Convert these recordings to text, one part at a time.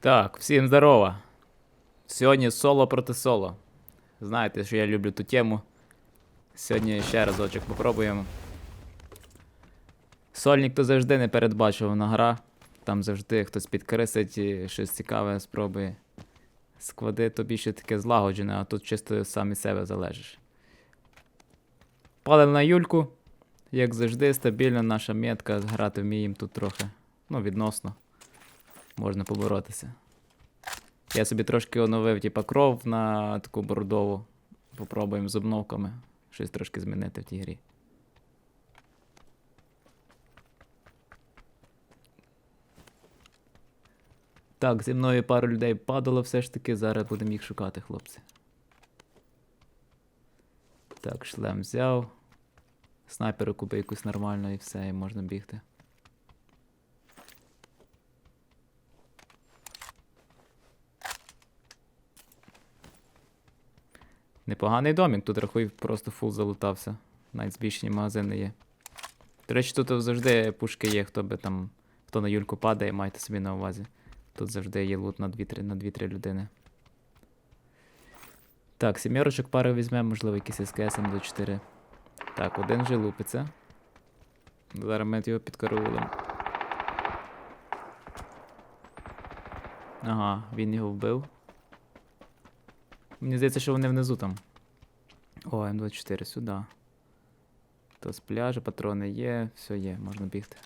Так, всім здорово. Сьогодні соло проти соло. Знаєте, що я люблю ту тему. Сьогодні ще разочок попробуємо. Сольник то завжди непередбачувана гра. Там завжди хтось підкрисить і щось цікаве спробує. Склади то більше таке злагоджене, а тут чисто сам від себе залежиш. Палив на Юльку. Як завжди, стабільна наша метка. Грати вміємо тут трохи. Ну, відносно можна поборотися. Я собі трошки оновив, типа, кров на таку бордову. Попробуємо з обновками щось трошки змінити в тій грі. Так, зі мною пару людей падало все ж таки, зараз будемо їх шукати, хлопці. Так, шлем взяв. Снайперу купив якусь нормальну і все, і можна бігти. Непоганий домик, тут рахуй, просто фул залутався. Навіть збільшені магазини є. До речі, тут завжди пушки є, хто би там, хто на Юльку падає, майте собі на увазі. Тут завжди є лут на 2-3 на 2-3 людини. Так, сімерочок пару візьмемо, можливо, якийсь СКС М24. Так, один вже лупиться. Зараз ми його підкарулимо. Ага, він його вбив. Мені здається, що вони внизу там. О, М24 сюди. То з пляжу, патрони є, все є, можна бігти.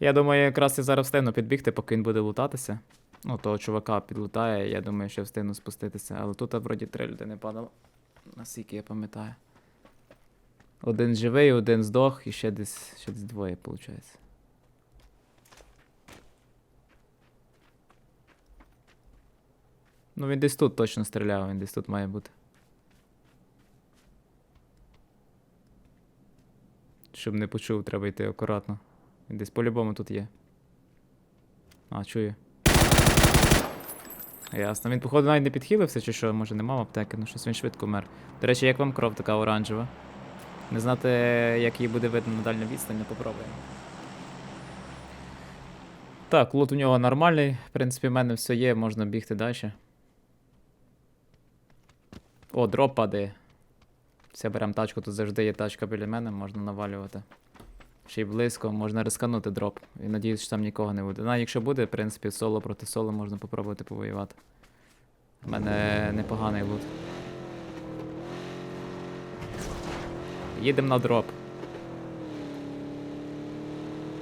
Я думаю, якраз я зараз встигну підбігти, поки він буде лутатися. Ну, того чувака підлутає, я думаю, що встигну спуститися. Але тут вроді три людини падало. Наскільки я пам'ятаю. Один живий, один здох і ще десь, ще десь двоє, виходить. Ну він десь тут точно стріляв, він десь тут має бути. Щоб не почув, треба йти акуратно. Він десь по-любому тут є. А, чує. Ясно. Він, походу, навіть не підхилився, чи що, може не мав аптеки, ну щось він швидко мер. До речі, як вам кров така оранжева? Не знати, як її буде видно на дальню відстань, не попробуємо. Так, лут у нього нормальний. В принципі, в мене все є, можна бігти далі. О, дроп падає. Все, беремо тачку, тут завжди є тачка біля мене, можна навалювати. Ще й близько, можна рисканути дроп. І надіюсь, що там нікого не буде. Ну, якщо буде, в принципі, соло проти соло можна попробувати повоювати. У мене непоганий лут. Їдемо на дроп.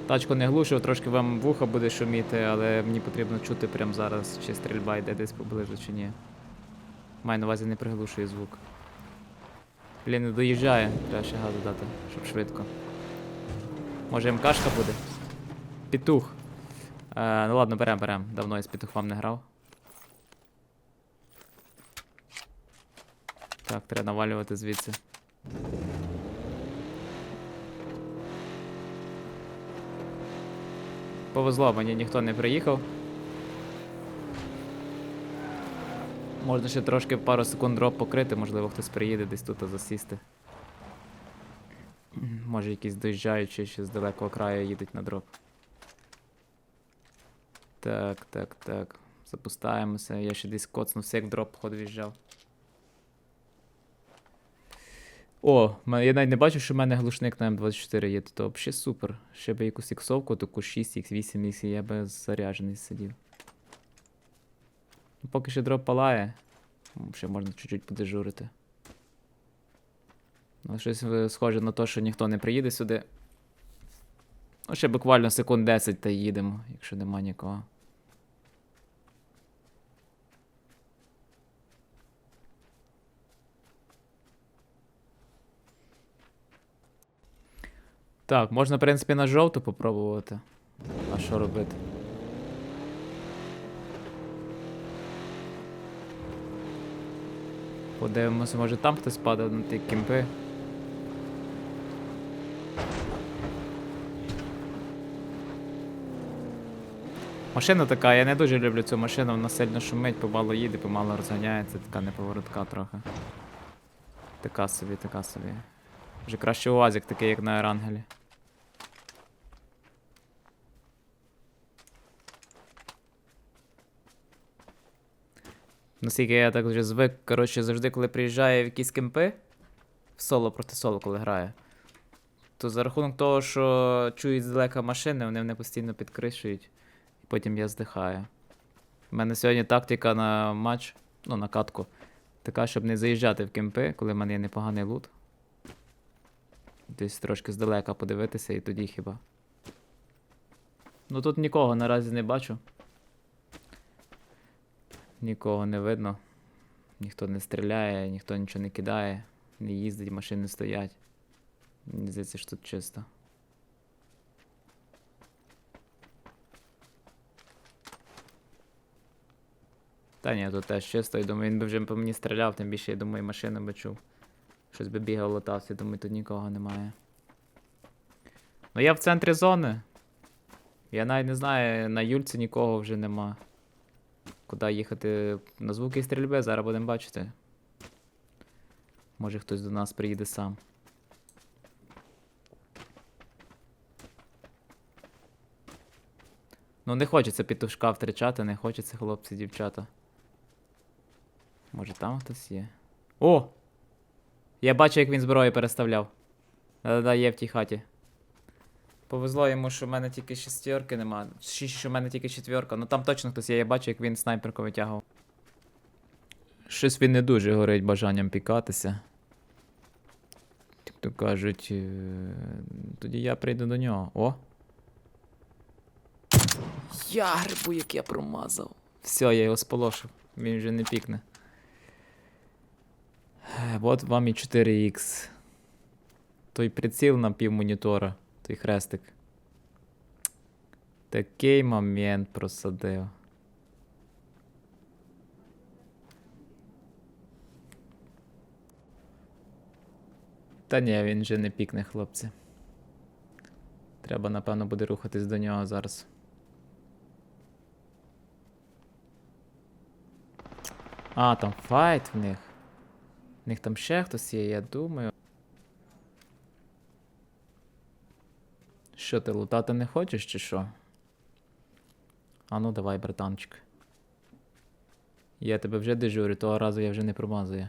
Тачку не глушив, трошки вам вуха буде шуміти, але мені потрібно чути прямо зараз, чи стрільба йде десь поблизу, чи ні. Маю на увазі не приглушує звук. Блін, не доїжджає, треба ще газу дати, щоб швидко. Може МКшка буде? Петух. Е, ну ладно, берем, берем. Давно я з петухом не грав. Так, треба навалювати звідси. Повезло, мені ніхто не приїхав. Можна ще трошки пару секунд дроп покрити, можливо, хтось приїде десь тут засісти. Може якісь доїжджаючі ще з далекого краю їдуть на дроп. Так, так, так. Запускаємося. Я ще десь коцнувся, як дроп походу в'їжджав. О, я навіть не бачу, що в мене глушник на М24 є, то взагалі супер. Ще би якусь іксовку, таку 6 x 8 x я би заряджений сидів. Ну, Поки що дроп палає. Ще можна чуть-чуть подежурити. Ну, щось е, схоже на те, що ніхто не приїде сюди. Ну, ще буквально секунд 10 та їдемо, якщо нема нікого. Так, можна, в принципі, на жовту попробувати. А що робити? Подивимося, може там хтось падав на ті кімпи. Машина така, я не дуже люблю цю машину, вона сильно шумить, помало їде, помало розганяється, така неповоротка трохи. Така собі, така собі. Вже краще УАЗик такий, як на Ерангелі. Наскільки я так вже звик, коротше, завжди, коли приїжджає в якісь кемпи, в соло проти соло, коли грає, то за рахунок того, що чують здалека машини, вони мене постійно підкришують, і потім я здихаю. У мене сьогодні тактика на матч, ну, на катку, така, щоб не заїжджати в кемпи, коли в мене є непоганий лут. Десь трошки здалека подивитися і тоді хіба. Ну тут нікого наразі не бачу. Нікого не видно. Ніхто не стріляє, ніхто нічого не кидає, не їздить, машини стоять. Мені здається, що тут чисто. Та ні, тут теж чисто, і думаю, він би вже по мені стріляв, тим більше, я думаю, машину би чув. Щось би бігав, лутався, думаю, тут нікого немає. Ну я в центрі зони. Я навіть не знаю, на Юльці нікого вже нема. Куди їхати на звуки стрільби, зараз будемо бачити. Може хтось до нас приїде сам. Ну не хочеться петушка втрачати, не хочеться, хлопці, дівчата. Може там хтось є? О! Я бачу, як він зброю переставляв. Да-да-да, є в тій хаті. Повезло йому, що в мене тільки шестерки нема. Ще, що в мене тільки четверка. Ну там точно хтось є, я бачу, як він снайперку витягував. Щось він не дуже горить бажанням пікатися. Як то кажуть, е, тоді я прийду до нього. О! Я грибу, як я промазав. Все, я його сполошив. Він вже не пікне. Е, От вам і 4х. Той приціл на пів монітора, той хрестик. Такий момент просадив. Та ні, він вже не пікне, хлопці. Треба, напевно, буде рухатись до нього зараз. А, там файт в них. В них там ще хтось є, я думаю. Що ти лутати не хочеш, чи що? А ну давай, братанчик. Я тебе вже дежурю, того разу я вже не промазую.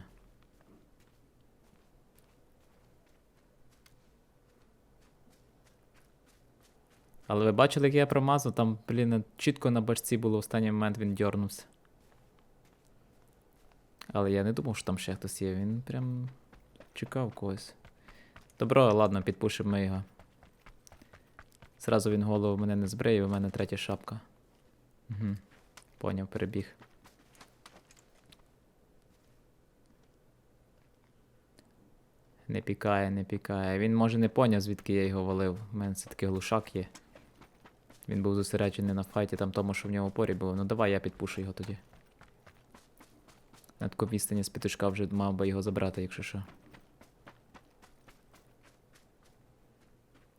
Але ви бачили, як я промазав? Там, блін, чітко на бачці було останній момент він дьорнувся. Але я не думав, що там ще хтось є. Він прям чекав когось. Добро, ладно, підпушимо його. Зразу він голову мене не збриє, у мене третя шапка. Угу. Поняв, перебіг. Не пікає, не пікає. Він може не поняв, звідки я його валив. У мене це такий глушак є. Він був зосереджений на файті, там тому, що в нього порі було. Ну давай я підпушу його тоді. На таку відстані з петушка вже мав би його забрати, якщо що.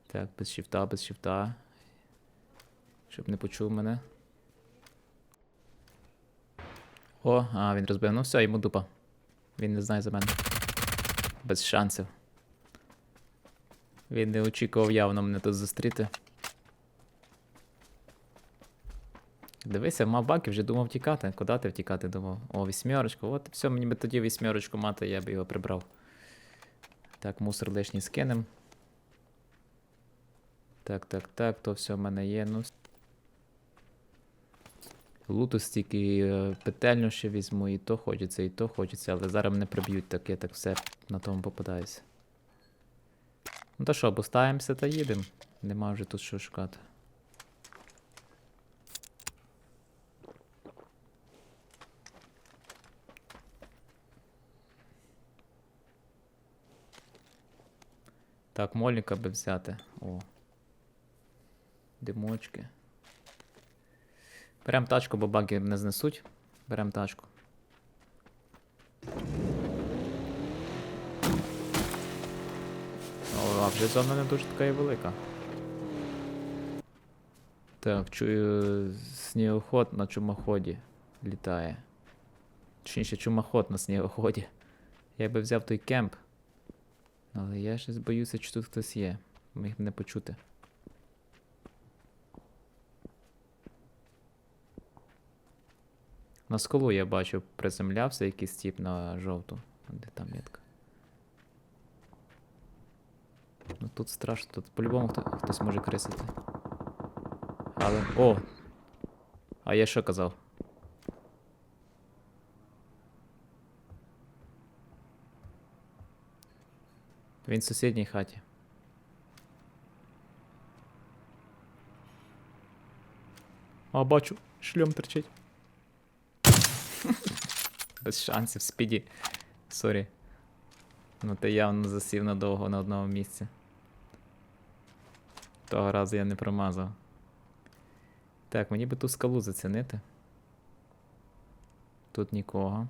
Так, без шифта, без шифта. Щоб не почув мене. О, а, він розбив. Ну все, йому дупа. Він не знає за мене. Без шансів. Він не очікував явно мене тут зустріти. Дивися, мав баки, вже думав тікати. Куди ти втікати думав? О, вісьмерочку. От все, мені би тоді вісьмерочку мати, я б його прибрав. Так, мусор лишній скинем. Так, так, так, то все в мене є. Ну. Луту стільки е, петельню ще візьму, і то хочеться, і то хочеться, але зараз мене приб'ють, так я так все на тому попадаюся. Ну то що, поставимося та їдемо. Нема вже тут що шукати. Так, мольника би взяти. О. Димочки. Берем тачку, бо баги не знесуть. Берем тачку. О, а вже зона не дуже така і велика. Так, чую снігоход на чумоході літає. Точніше, чумоход на снігоході. Я би взяв той кемп. Але я щось боюся, чи тут хтось є. Міг не почути. На скалу я бачу, приземлявся якийсь тіп на жовту. Де там метка? Ну тут страшно, тут по-любому хто, хтось може крисити. Але. О! А я що казав? Він в сусідній хаті. А, бачу, шльом терчить. Без шансів, спіді. Сорі. Ну ти явно засів надовго на одному місці. Того разу я не промазав. Так, мені би ту скалу зацінити. Тут нікого.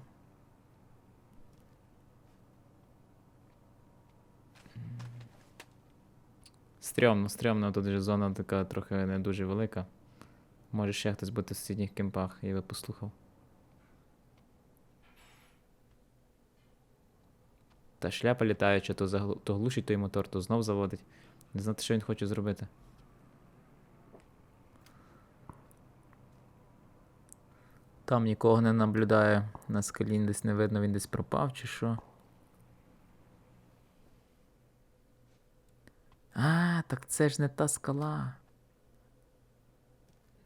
Стрьомно, стрьомно, тут вже зона така трохи не дуже велика. Може ще хтось бути в сусідніх кемпах, я би послухав. Та шляпа літаюча, то, заглу... то глушить той мотор, то знов заводить. Не знати, що він хоче зробити. Там нікого не наблюдає. На скалі десь не видно, він десь пропав чи що. А, так це ж не та скала.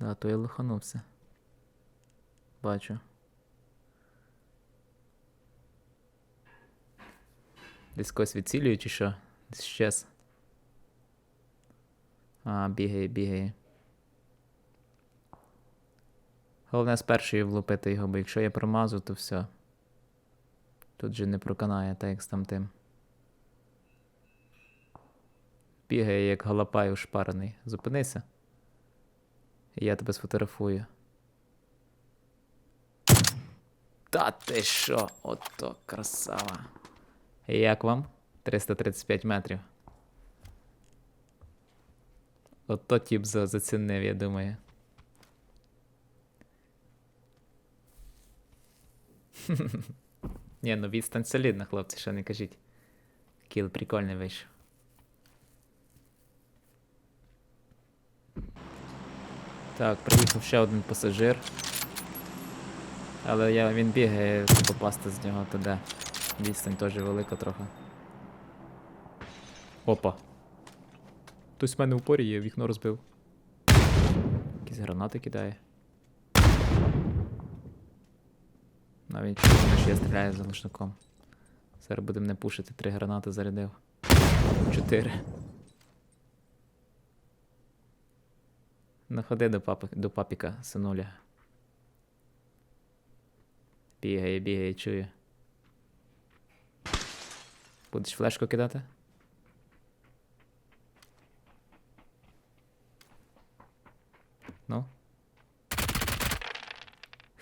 Да, то я лоханувся. Бачу. Десь когось відцілює чи що? Десь щез. А, бігає, бігає. Головне з першої влупити його, бо якщо я промазу, то все. Тут же не проканає, так як з там тим. Бігає, як галапай ушпарений. Зупинися. І я тебе сфотографую. Та ти що? Ото красава. Як вам? 335 метрів. Ото тіп за- зацінив, я думаю. Ні, ну відстань солідна, хлопці, що не кажіть. Кіл прикольний вийшов. Так, приїхав ще один пасажир. Але я, він бігає, попасти з нього туди. Відстань теж велика трохи. Опа. Хтось в мене в порі є, вікно розбив. Якісь гранати кидає. Навіть що я стріляю за глушником. Зараз будемо не пушити, три гранати зарядив. Чотири. Находи до, папи, до папіка, синуля. Бігає, бігає, чує. Будеш флешку кидати? Ну?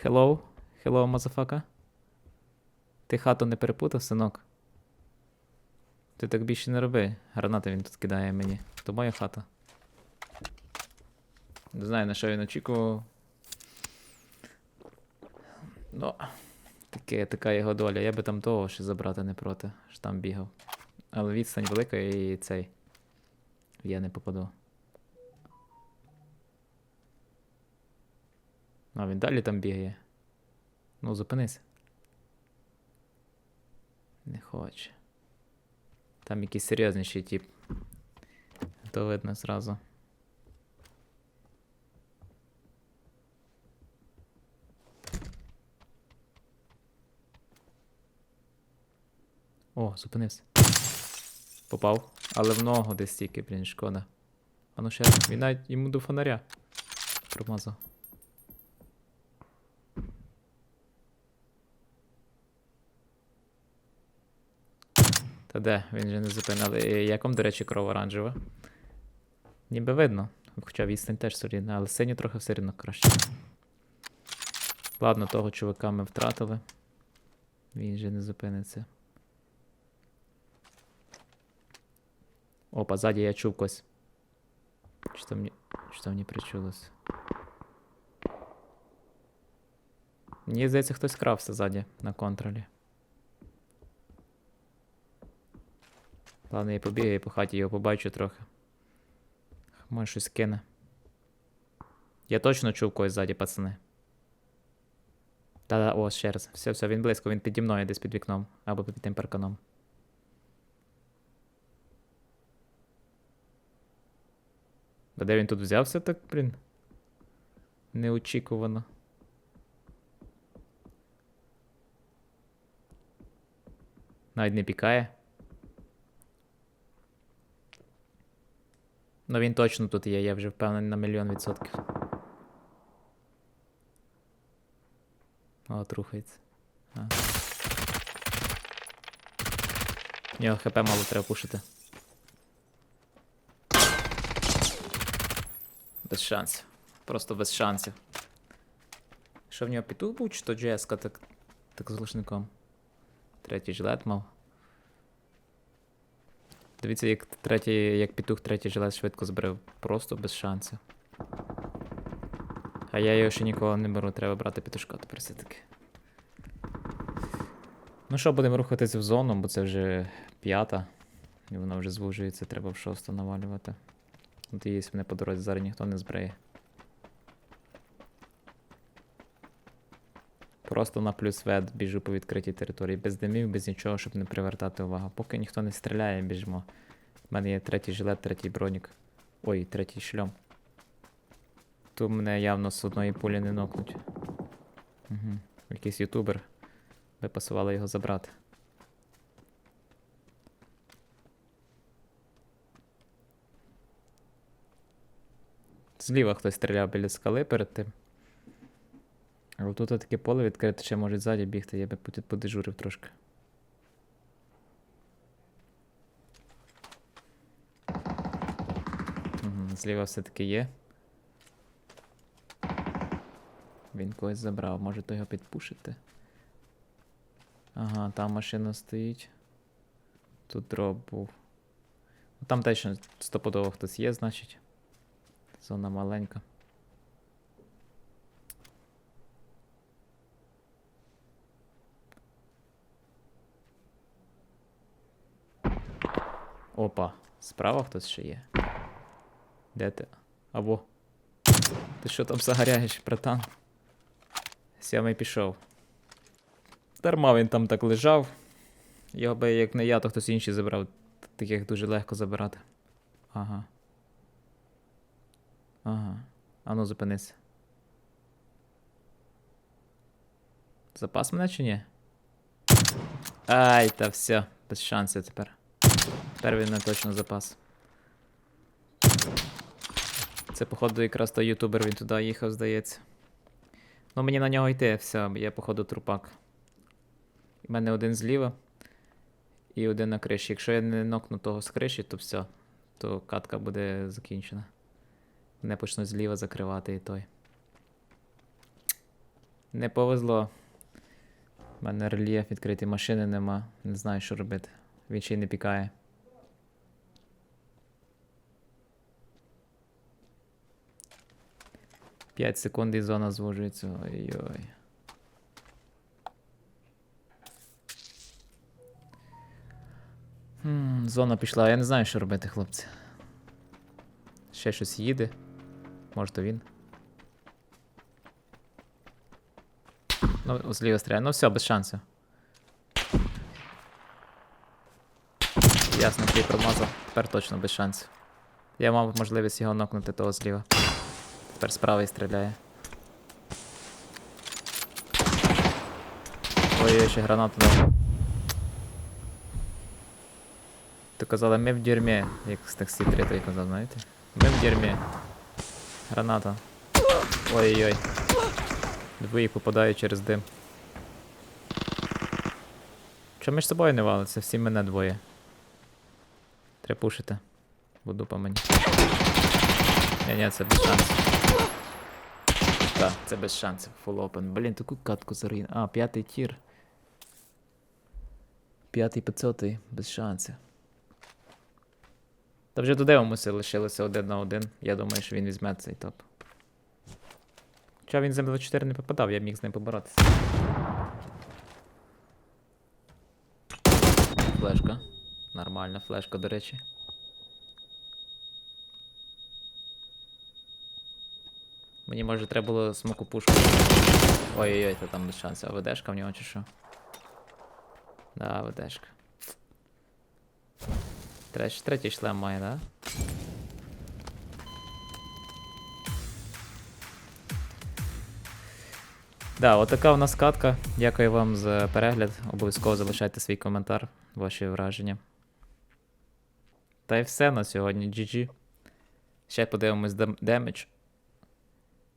Hello? Hello, мазафака? Ти хату не перепутав, синок? Ти так більше не роби. Гранати він тут кидає мені. То моя хата. Не знаю, на що він очікував. Ну, таке, така його доля. Я би там того ще забрати не проти, що там бігав. Але відстань велика і цей. Я не попаду. А він далі там бігає. Ну, зупинись. Не хоче. Там якийсь серйозніший тип. То видно зразу. О, зупинився. Попав. Але в ногу десь тільки, блін, шкода. А ну ще. Він навіть йому до фонаря. Промазав. Та де, він же не зупинив. Е, як вам, до речі, кров оранжева? Ніби видно. Хоча відстань теж солідна, але синю трохи все рівно краще. Ладно, того чувака ми втратили. Він же не зупиниться. Опа, ззаді я чув когось. Що мені. Що мені причулось? Мені здається, хтось крався ззаді на контролі. Ладно, я побігаю по хаті його побачу трохи. Може щось кине. Я точно чув когось ззаді, пацани. Та-да, о, ще раз. Все, все, він близько, він піді мною десь під вікном. Або під тим парканом. А де він тут взявся так, блін? Неочікувано. Навіть не пікає. Ну він точно тут є, я вже впевнений на мільйон відсотків. От рухається. А. Нього хп мало треба пушити. Без шансів. Просто без шансів. Що в нього петух був, чи то джеска так, так з глушником? Третій жилет мав. Дивіться, як третій, як петух третій жилет швидко зберив. Просто без шансів. А я його ще ніколи не беру, треба брати петушка тепер все-таки. Ну що, будемо рухатися в зону, бо це вже п'ята. І вона вже звужується, треба в шосту навалювати. Надіюсь, мене по дорозі зараз ніхто не збриє. Просто на плюс вед біжу по відкритій території, без димів, без нічого, щоб не привертати увагу. Поки ніхто не стріляє, біжимо. У мене є третій жилет, третій бронік. Ой, третій шльом. Тут мене явно з одної пулі не нокнуть. Угу. Якийсь ютубер. Би пасувало його забрати. Зліва хтось стріляв біля скали перед тим. Але тут таке поле відкрите, ще можуть ззаді бігти, я би подежурив трошки. Зліва все-таки є. Він когось забрав, може то його підпушити. Ага, там машина стоїть. Тут дроп був. Ну, Там теж стопудово хтось є, значить. Зона маленька. Опа, справа хтось ще є. Де ти? Або. Ти що там загоряєш, братан? Сьомий пішов. Дарма він там так лежав. Його би як не я, то хтось інший забрав. Таких дуже легко забирати. Ага. Ага. Ану, зупинись. Запас мене чи ні? Ай, та все, без шансів тепер. Тепер він не точно запас. Це, походу, якраз той ютубер він туди їхав, здається. Ну мені на нього йти, все, я, походу, трупак. У мене один зліва і один на криші. Якщо я не нокну того з криші, то все, то катка буде закінчена. Мене почнуть зліва закривати і той. Не повезло. У мене рельєф відкритий, машини нема. Не знаю, що робити. Він ще й не пікає. П'ять секунд і зона звужується. Ой-ой. Хм, зона пішла. Я не знаю, що робити, хлопці. Ще щось їде. Може, то він. Ну, зліва стріляє. Ну все, без шансів. Ясно, який промазав. Тепер точно без шансів. Я мав можливість його нокнути того зліва. Тепер справа і стріляє. Ой, ще гранату дав. То казали, ми в дерьмі, як з таксі 3 той казав, знаєте? Ми в дерьмі. Граната. Ой-ой-ой. Двоїх попадаю через дим. Чому між собою не валиться? Всі мене двоє. Треба пушити. Буду по мені. Ні, ні, це без шансів. Так, це без шансів. Full open. Блін, таку катку зарин. А, п'ятий тір. П'ятий п'ятсотий, без шансів. Та вже додивимося, лишилося один на один. Я думаю, що він візьме цей топ. Хоча він з М24 не попадав, я міг з ним поборотися. Флешка. Нормальна флешка, до речі. Мені може треба було смоку пушку. Ой-ой-ой, та там без шансу. А ведешка в нього чи що? Да, ведешка. Треш, третій шлем має, да? Да, отака у нас катка. Дякую вам за перегляд. Обов'язково залишайте свій коментар, ваші враження. Та й все на сьогодні. GG. Ще подивимось демедж.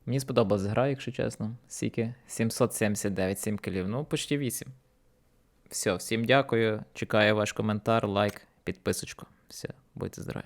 Мені сподобалась гра, якщо чесно. Скільки? 779, 7 кілів. Ну, почти 8. Все, всім дякую. Чекаю ваш коментар, лайк, підписочку. Все, будьте здорові.